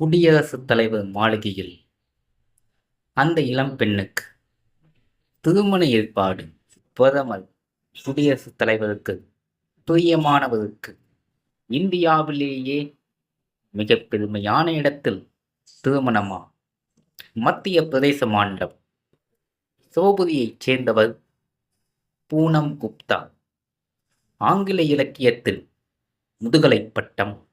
குடியரசுத் தலைவர் மாளிகையில் அந்த இளம் பெண்ணுக்கு திருமண ஏற்பாடு பிரதமர் குடியரசுத் தலைவருக்கு பிரியமானவருக்கு இந்தியாவிலேயே மிக பெருமையான இடத்தில் திருமணமா? மத்திய பிரதேச மாநிலம் சிவபுரியைச் சேர்ந்தவர் பூனம் குப்தா. ஆங்கில இலக்கியத்தில் முதுகலை பட்டம்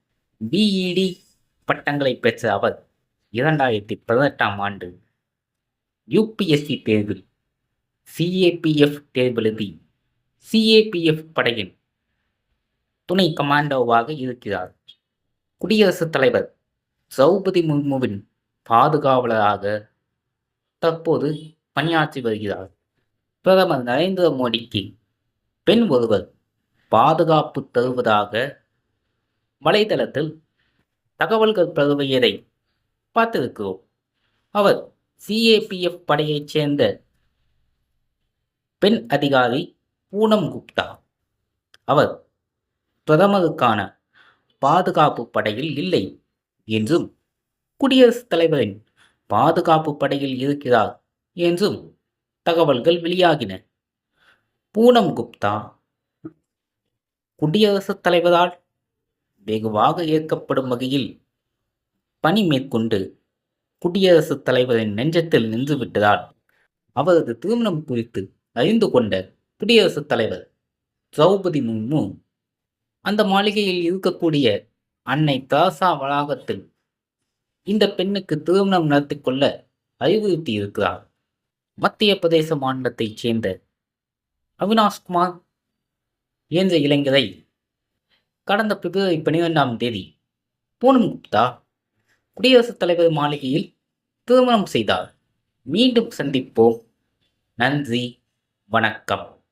பிஇடி பட்டங்களை பெற்ற அவர் இரண்டாயிரத்தி பதினெட்டாம் ஆண்டு யூபிஎஸ்சி தேர்வில் சிஏபிஎஃப் தேர்வெழுதி சிஏபிஎஃப் படையின் துணை கமாண்டோவாக இருக்கிறார். குடியரசுத் தலைவர் திரௌபதி முர்முவின் பாதுகாவலராக தற்போது பணியாற்றி வருகிறார். பிரதமர் நரேந்திர மோடிக்கு பெண் ஒருவர் பாதுகாப்பு தருவதாக வலைதளத்தில் தகவல்கள் பரவியதை பார்த்திருக்கிறோம். அவர் சிஏபிஎஃப் படையைச் சேர்ந்த பெண் அதிகாரி பூனம் குப்தா. அவர் பிரதமருக்கான பாதுகாப்பு படையில் இல்லை என்றும் குடியரசுத் தலைவரின் பாதுகாப்பு படையில் இருக்கிறார் என்றும் தகவல்கள் வெளியாகின. பூனம் குப்தா குடியரசுத் தலைவரால் வெகுவாக ஏற்கப்படும் வகையில் பணி மேற்கொண்டு குடியரசுத் தலைவரின் நெஞ்சத்தில் நின்று விட்டதால் அவரது திருமணம் குறித்து அறிந்து கொண்ட குடியரசுத் தலைவர் திரௌபதி முர்மு அந்த மாளிகையில் இருக்கக்கூடிய அன்னை தாசா வளாகத்தில் இந்த பெண்ணுக்கு திருமணம் நடத்தி கொள்ள அறிவுறுத்தி இருக்கிறார். மத்திய பிரதேச மாநிலத்தைச் சேர்ந்த அவினாஷ்குமார் என்ற இளைஞரை கடந்த பிப்ரவரி பனிரெண்டாம் தேதி பூனம் குப்தா குடியரசுத் தலைவர் மாளிகையில் திருமணம் செய்தார். மீண்டும் சந்திப்போம். நன்றி. வணக்கம்.